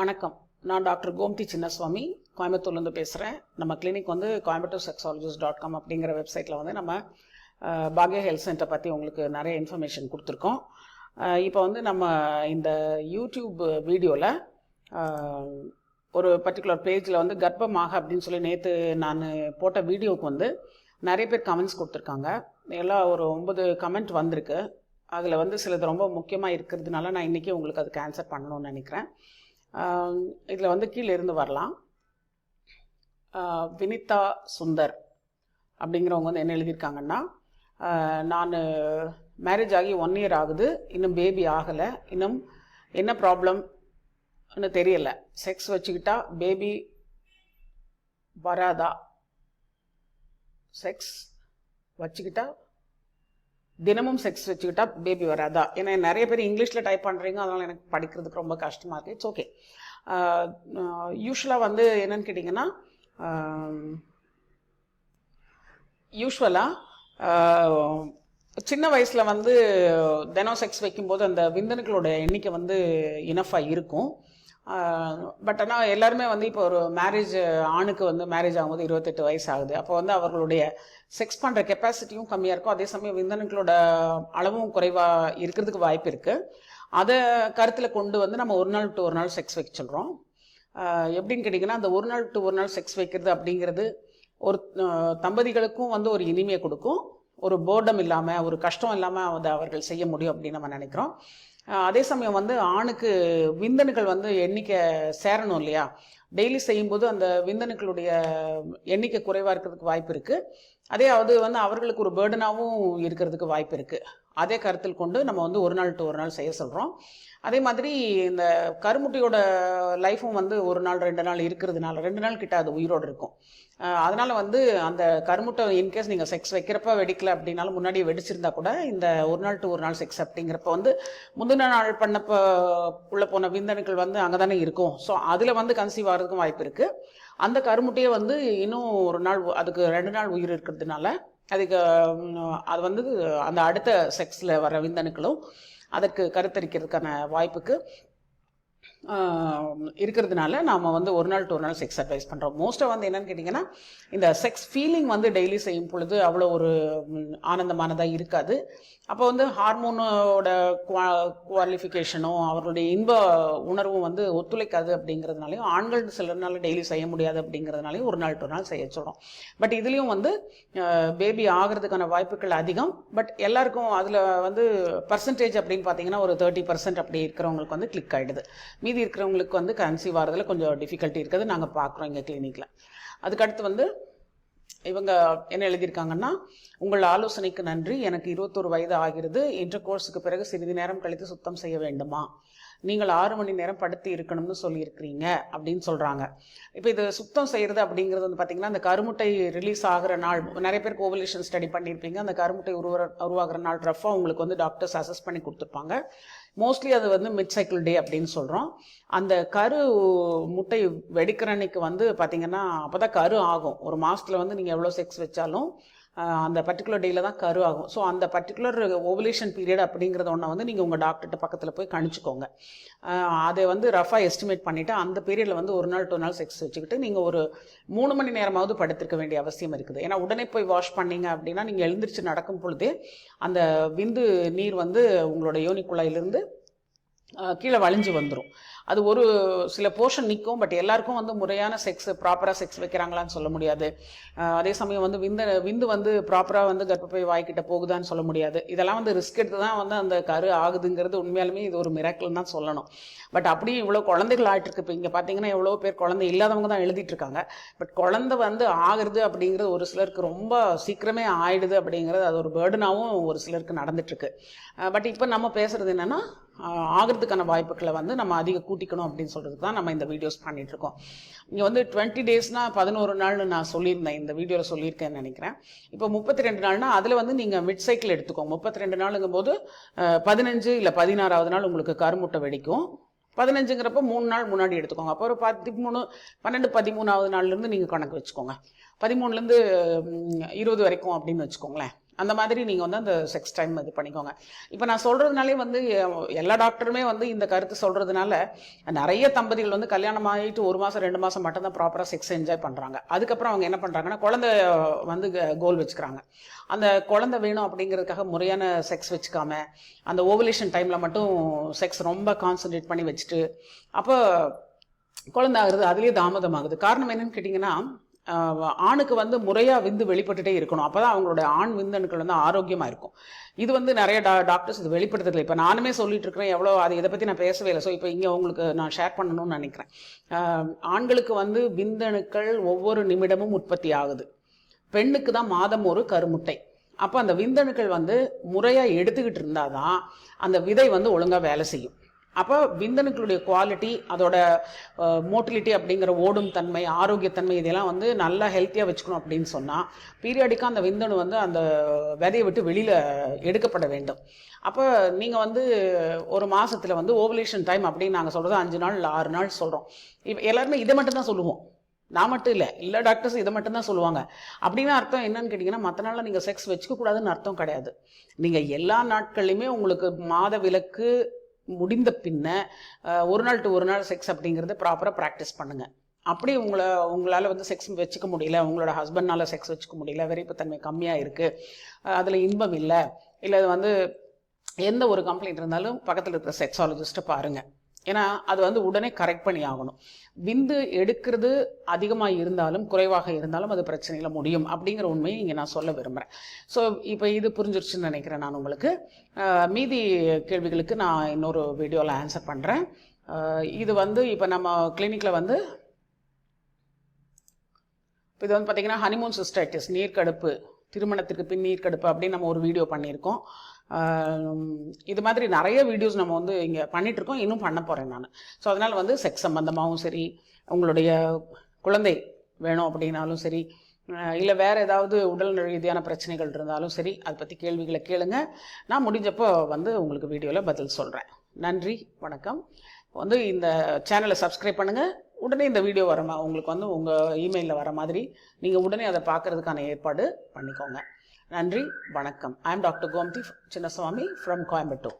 வணக்கம். நான் டாக்டர் கோம்தி சின்னசுவாமி. கோயம்புத்தூர்லேருந்து பேசுகிறேன் நம்ம கிளினிக் வந்து கோயம்புத்தூர் செக்ஸாலஜிஸ்ட் டாட் காம் அப்படிங்கிற வெப்சைட்டில் வந்து நம்ம பாக்ய பாக்யா ஹெல்த் சென்டர் பற்றி உங்களுக்கு நிறைய இன்ஃபர்மேஷன் கொடுத்துருக்கோம். இப்போ வந்து நம்ம இந்த யூடியூப் வீடியோவில் ஒரு பர்டிகுலர் பேஜில் வந்து கர்ப்பமாக அப்படின்னு சொல்லி நேற்று நான் போட்ட வீடியோவுக்கு வந்து நிறைய பேர் கமெண்ட்ஸ் கொடுத்துருக்காங்க. எல்லாம் ஒரு ஒன்பது கமெண்ட் வந்திருக்கு. அதில் வந்து சிலது ரொம்ப முக்கியமாக இருக்கிறதுனால நான் இன்றைக்கி உங்களுக்கு அதுக்கு ஆன்சர் பண்ணணும்னு நினைக்கிறேன். இதில் வந்து கீழே இருந்து வரலாம். வினிதா சுந்தர் அப்படிங்கிறவங்க வந்து என்ன எழுதியிருக்காங்கன்னா நான் மேரேஜ் ஆகி ஒன் இயர் ஆகுது இன்னும் பேபி ஆகலை இன்னும் என்ன ப்ராப்ளம்னு தெரியலை. செக்ஸ் வச்சுக்கிட்டா பேபி வராதா? செக்ஸ் வச்சுக்கிட்டா தினமும் செக்ஸ் வச்சுக்கிட்டா பேபி வராதா? ஏன்னா நிறைய பேர் இங்கிலீஷில் டைப் பண்ணுறீங்க அதனால் எனக்கு படிக்கிறதுக்கு ரொம்ப கஷ்டமாக இருக்குது இட்ஸ் ஓகே யூஸ்வலாக வந்து என்னன்னு கேட்டிங்கன்னா யூஸ்வலாக சின்ன வயசில் வந்து தினம் செக்ஸ் வைக்கும்போது அந்த விந்தணுக்களோட எண்ணிக்கை வந்து இனஃபாக இருக்கும். பட் ஆனால் எல்லாருமே வந்து இப்போ ஒரு மேரேஜ் ஆணுக்கு வந்து மேரேஜ் ஆகும்போது இருபத்தெட்டு வயசு ஆகுது அப்போ வந்து அவர்களுடைய செக்ஸ் பண்ணுற கெப்பாசிட்டியும் கம்மியாக இருக்கும். அதே சமயம் விந்தணுக்களோட அளவும் குறைவாக இருக்கிறதுக்கு வாய்ப்பு இருக்குது அதை கருத்தில் கொண்டு வந்து நம்ம ஒரு நாள் டு ஒரு நாள் செக்ஸ் வைக்க சொல்கிறோம் எப்படின்னு கேட்டிங்கன்னா அந்த ஒரு நாள் டு ஒரு நாள் செக்ஸ் வைக்கிறது அப்படிங்கிறது ஒரு தம்பதிகளுக்கும் வந்து ஒரு இனிமையை கொடுக்கும். ஒரு போர்டம் இல்லாமல் ஒரு கஷ்டம் இல்லாமல் அதை அவர்கள் செய்ய முடியும் அப்படின்னு நம்ம நினைக்கிறோம். அதே சமயம் வந்து ஆணுக்கு விந்தணுக்கள் வந்து எண்ணிக்கை சேரணும் இல்லையா? டெய்லி செய்யும்போது அந்த விந்தணுக்களுடைய எண்ணிக்கை குறைவாக இருக்கிறதுக்கு வாய்ப்பு இருக்குது அதே அது வந்து அவர்களுக்கு ஒரு பேர்டனாகவும் இருக்கிறதுக்கு வாய்ப்பு இருக்குது அதே கருத்தில் கொண்டு நம்ம வந்து ஒரு நாள் டு ஒரு நாள் செய்ய சொல்கிறோம் அதே மாதிரி இந்த கருமுட்டியோட லைஃப்பும் வந்து ஒரு நாள் ரெண்டு நாள் இருக்கிறதுனால ரெண்டு நாள் கிட்ட அது உயிரோடு இருக்கும். அதனால் வந்து அந்த கருமுட்டை இன்கேஸ் நீங்கள் செக்ஸ் வைக்கிறப்ப வெடிக்கல அப்படின்னாலும் முன்னாடியே வெடிச்சிருந்தா கூட இந்த ஒரு நாள் டு ஒரு நாள் செக்ஸ் அப்படிங்கிறப்ப வந்து முந்தின நாள் பண்ணப்ப உள்ள போன விந்தணுக்கள் வந்து அங்கே தானே இருக்கும். ஸோ அதில் வந்து கன்சீவ் ஆகிறதுக்கும் வாய்ப்பு இருக்குது அந்த கருமுட்டையே வந்து இன்னும் ஒரு நாள் அதுக்கு ரெண்டு நாள் உயிர் இருக்கிறதுனால அதுக்கு அது வந்து அந்த அடுத்த செக்ஸில் வர விந்தணுக்களும் அதற்கு கருத்தரிக்கிறதுக்கான வாய்ப்புக்கு இருக்கிறதுனால நாம் வந்து ஒரு நாள் டு ஒரு நாள் செக்ஸ் அட்வைஸ் பண்ணுறோம் மோஸ்ட்டாக வந்து என்னன்னு கேட்டிங்கன்னா இந்த செக்ஸ் ஃபீலிங் வந்து டெய்லி செய்யும் பொழுது அவ்வளோ ஒரு ஆனந்தமானதாக இருக்காது. அப்போ வந்து ஹார்மோனோட குவா குவாலிஃபிகேஷனும் அவர்களுடைய இன்ப உணர்வும் வந்து ஒத்துழைக்காது அப்படிங்கிறதுனாலையும் ஆண்கள் சிலர்னால டெய்லி செய்ய முடியாது அப்படிங்கிறதுனாலையும் ஒரு நாள் டு நாள் செய்ய சொல்கிறோம் பட் இதுலேயும் வந்து பேபி ஆகிறதுக்கான வாய்ப்புகள் அதிகம். பட் எல்லாருக்கும் அதில் வந்து பர்சன்டேஜ் அப்படின்னு பார்த்தீங்கன்னா ஒரு தேர்ட்டி பர்சன்ட் அப்படி இருக்கிறவங்களுக்கு வந்து கிளிக் ஆகிடுது மீதி இருக்கிறவங்களுக்கு வந்து கன்சீவ் ஆகிறதுல கொஞ்சம் டிஃபிகல்ட்டி இருக்குது. நாங்கள் பார்க்குறோம் எங்கள் கிளினிக்கில் அதுக்கடுத்து வந்து இவங்க என்ன எழுதியிருக்காங்கன்னா உங்கள் ஆலோசனைக்கு நன்றி. எனக்கு இருபத்தொரு வயது ஆகிறது. இன்டர் கோர்ஸுக்கு பிறகு சிறிது நேரம் கழித்து சுத்தம் செய்ய வேண்டுமா? நீங்கள் ஆறு மணி நேரம் படுத்து இருக்கணும்னு சொல்லியிருக்கிறீங்க அப்படின்னு சொல்கிறாங்க இப்போ இது சுத்தம் செய்கிறது அப்படிங்கிறது வந்து பார்த்திங்கன்னா அந்த கருமுட்டை ரிலீஸ் ஆகிற நாள் நிறைய பேர் கோவலேஷன் ஸ்டடி பண்ணியிருப்பீங்க. அந்த கருமுட்டை உருவ உருவாகிற நாள் ரஃபாக உங்களுக்கு வந்து டாக்டர்ஸ் அசஸ் பண்ணி கொடுத்துருப்பாங்க. மோஸ்ட்லி அது வந்து மிட் சைக்கிள் டே அப்படின்னு சொல்கிறோம் அந்த கரு முட்டை வெடிக்கிற அன்னைக்கு வந்து பார்த்தீங்கன்னா அப்போ தான் கரு ஆகும். ஒரு மாதத்தில் வந்து நீங்கள் எவ்வளோ செக்ஸ் வச்சாலும் அந்த பர்டிகுலர் டேயில் தான் கரு ஆகும். ஸோ அந்த பர்டிகுலர் ஓவலேஷன் பீரியட் அப்படிங்கிறத ஒன்றை வந்து நீங்கள் உங்கள் டாக்டர்கிட்ட பக்கத்தில் போய் கணிச்சுக்கோங்க. அதை வந்து ரஃபாக எஸ்டிமேட் பண்ணிவிட்டு அந்த பீரியடில் வந்து ஒரு நாள் டூ நாள் செக்ஸ் வச்சுக்கிட்டு நீங்கள் ஒரு மூணு மணி நேரமாவது படுத்திருக்க வேண்டிய அவசியம் இருக்குது. ஏன்னா உடனே போய் வாஷ் பண்ணீங்க அப்படின்னா நீங்கள் எழுந்திரிச்சு நடக்கும் பொழுதே அந்த விந்து நீர் வந்து உங்களோட யோனி குழாயிலிருந்து கீழே வழிஞ்சு வந்துடும் அது ஒரு சில போர்ஷன் நிற்கும் பட் எல்லாருக்கும் வந்து முறையான செக்ஸ் ப்ராப்பராக செக்ஸ் வைக்கிறாங்களான்னு சொல்ல முடியாது. அதே சமயம் வந்து விந்து விந்து வந்து ப்ராப்பராக வந்து கர்ப்பப்பை வாய்க்கிட்ட போகுதான்னு சொல்ல முடியாது. இதெல்லாம் வந்து ரிஸ்க் எடுத்து தான் வந்து அந்த கரு ஆகுதுங்கிறது உண்மையாலுமே இது ஒரு மிராக்கிள் தான் சொல்லணும். பட் அப்படியே இவ்வளோ குழந்தைகள் ஆயிட்டிருக்கு. இப்போ இங்கே பார்த்தீங்கன்னா எவ்வளோ பேர் குழந்தை இல்லாதவங்க தான் எழுதிட்டு இருக்காங்க. பட் குழந்தை வந்து ஆகிறது அப்படிங்கிறது ஒரு சிலருக்கு ரொம்ப சீக்கிரமே ஆயிடுது அப்படிங்கிறது அது ஒரு பேர்டனாகவும் ஒரு சிலருக்கு நடந்துட்டுருக்கு பட் இப்போ நம்ம பேசுகிறது என்னென்னா ஆகிறதுக்கான வாய்ப்புகளை வந்து நம்ம அதிக கூட்டிக்கணும் அப்படின்னு சொல்கிறதுக்கு தான் நம்ம இந்த வீடியோஸ் பண்ணிட்டு இருக்கோம் இங்கே வந்து டுவெண்ட்டி டேஸ்னால் பதினோரு நாள்னு நான் சொல்லியிருந்தேன். இந்த வீடியோவில் சொல்லியிருக்கேன்னு நினைக்கிறேன். இப்போ முப்பத்தி ரெண்டு நாள்னா அதில் வந்து நீங்கள் மிட் சைக்கிள் எடுத்துக்கோங்க. முப்பத்தி ரெண்டு நாளுங்கும் போது பதினஞ்சு இல்லை பதினாறாவது நாள் உங்களுக்கு கருமுட்டை வெடிக்கும். பதினஞ்சுங்கிறப்ப மூணு நாள் முன்னாடி எடுத்துக்கோங்க. அப்போ ஒரு பதிமூணு பன்னெண்டு பதிமூணாவது நாள்லேருந்து நீங்கள் கணக்கு வச்சுக்கோங்க. பதிமூணுலேருந்து இருபது வரைக்கும் அப்படின்னு வச்சுக்கோங்களேன். அந்த மாதிரி நீங்கள் வந்து அந்த செக்ஸ் டைம் இது பண்ணிக்கோங்க. இப்போ நான் சொல்கிறதுனாலே வந்து எல்லா டாக்டருமே வந்து இந்த கருத்து சொல்கிறதுனால நிறைய தம்பதிகள் வந்து கல்யாணம் ஆகிட்டு ஒரு மாதம் ரெண்டு மாதம் மட்டும்தான் ப்ராப்பராக செக்ஸ் என்ஜாய் பண்ணுறாங்க அதுக்கப்புறம் அவங்க என்ன பண்ணுறாங்கன்னா குழந்தை வந்து கோல் வச்சுக்கிறாங்க. அந்த குழந்தை வேணும் அப்படிங்கிறதுக்காக முறையான செக்ஸ் வச்சுக்காம அந்த ஓவலேஷன் டைமில் மட்டும் செக்ஸ் ரொம்ப கான்சென்ட்ரேட் பண்ணி வச்சுட்டு அப்போ குழந்தை ஆகுறது அதுலேயே தாமதமாகுது. காரணம் என்னன்னு கேட்டிங்கன்னா ஆணுக்கு வந்து முறையாக விந்து வெளிப்பட்டுட்டே இருக்கணும். அப்போ தான் அவங்களோட ஆண் விந்தணுக்கள் வந்து ஆரோக்கியமாக இருக்கும். இது வந்து நிறைய டா டாக்டர்ஸ் இது வெளிப்படுத்துறதில்ல. இப்போ நானுமே சொல்லிட்டு இருக்கிறேன் எவ்வளோ அது இதை பற்றி நான் பேசவே இல்லை. ஸோ இப்போ இங்கே உங்களுக்கு நான் ஷேர் பண்ணணும்னு நினைக்கிறேன். ஆண்களுக்கு வந்து விந்தணுக்கள் ஒவ்வொரு நிமிடமும் உற்பத்தி ஆகுது. பெண்ணுக்கு தான் மாதம் ஒரு கருமுட்டை. அப்போ அந்த விந்தணுக்கள் வந்து முறையாக எடுத்துக்கிட்டு இருந்தால் தான் அந்த விதை வந்து ஒழுங்காக வேலை செய்யும். அப்போ விந்தணுக்களுடைய குவாலிட்டி அதோட மோட்டிலிட்டி அப்படிங்கிற ஓடும் தன்மை ஆரோக்கியத்தன்மை இதெல்லாம் வந்து நல்லா ஹெல்த்தியாக வச்சுக்கணும் அப்படின்னு சொன்னால் பீரியாடிக்காக அந்த விந்தணு வந்து அந்த விதையை விட்டு வெளியில் எடுக்கப்பட வேண்டும். அப்போ நீங்கள் வந்து ஒரு மாதத்தில் வந்து ஓவலேஷன் டைம் அப்படின்னு நாங்கள் சொல்கிறது அஞ்சு நாள் இல்லை ஆறு நாள் சொல்கிறோம் இப்போ எல்லாருமே இதை மட்டும் தான் சொல்லுவோம். நான் மட்டும் இல்லை இல்லை டாக்டர்ஸ் இதை மட்டும் தான் சொல்லுவாங்க. அப்படின்னா அர்த்தம் என்னன்னு கேட்டிங்கன்னா மற்ற நாளில் நீங்கள் செக்ஸ் வச்சுக்க கூடாதுன்னு அர்த்தம் கிடையாது. நீங்கள் எல்லா நாட்கள்லையுமே உங்களுக்கு மாத விலக்கு முடிந்த பின்ன ஒரு நாள் டு ஒரு நாள் செக்ஸ் அப்படிங்கிறத ப்ராப்பராக ப்ராக்டிஸ் பண்ணுங்கள் அப்படி உங்களை உங்களால் வந்து செக்ஸ் வச்சுக்க முடியல உங்களோட ஹஸ்பண்டால் செக்ஸ் வச்சுக்க முடியல விரைப்புத்தன்மை கம்மியாக இருக்குது அதில் இன்பம் இல்லை இல்லை வந்து எந்த ஒரு கம்ப்ளைண்ட் இருந்தாலும் பக்கத்தில் இருக்கிற செக்ஸாலஜிஸ்ட்டை பாருங்கள் ஏன்னா அது வந்து உடனே கரெக்ட் பண்ணி ஆகணும். விந்து எடுக்கிறது அதிகமாக இருந்தாலும் குறைவாக இருந்தாலும் அது பிரச்சனையில் முடியும் அப்படிங்கிற உண்மையை இங்கே நான் சொல்ல விரும்புகிறேன் ஸோ இப்போ இது புரிஞ்சிருச்சுன்னு நினைக்கிறேன் நான் உங்களுக்கு. மீதி கேள்விகளுக்கு நான் இன்னொரு வீடியோவில் ஆன்சர் பண்ணுறேன் இது வந்து இப்போ நம்ம கிளினிக்கில் வந்து இது வந்து பார்த்தீங்கன்னா ஹனிமூன் சிஸ்டைட்டிஸ் நீர்க்கடுப்பு திருமணத்திற்கு பின் நீர்க்கடுப்பு அப்படின்னு நம்ம ஒரு வீடியோ பண்ணியிருக்கோம். இது மாதிரி நிறைய வீடியோஸ் நம்ம வந்து இங்கே பண்ணிகிட்ருக்கோம் இன்னும் பண்ண போகிறேன் நான். ஸோ அதனால் வந்து செக்ஸ் சம்மந்தமாகவும் சரி உங்களுடைய குழந்தை வேணும் அப்படின்னாலும் சரி இல்லை வேறு ஏதாவது உடல் ரீதியான பிரச்சனைகள் இருந்தாலும் சரி அதை பற்றி கேள்விகளை கேளுங்க. நான் முடிஞ்சப்போ வந்து உங்களுக்கு வீடியோவில் பதில் சொல்கிறேன் நன்றி வணக்கம். வந்து இந்த சேனலை சப்ஸ்கிரைப் பண்ணுங்கள் உடனே இந்த வீடியோ வர உங்களுக்கு வந்து உங்கள் இமெயிலில் வர மாதிரி நீங்கள் உடனே அதை பார்க்கறதுக்கான ஏற்பாடு பண்ணிக்கோங்க. நன்றி வணக்கம் I am doctor Gomathi Chinnaswamy from Coimbatore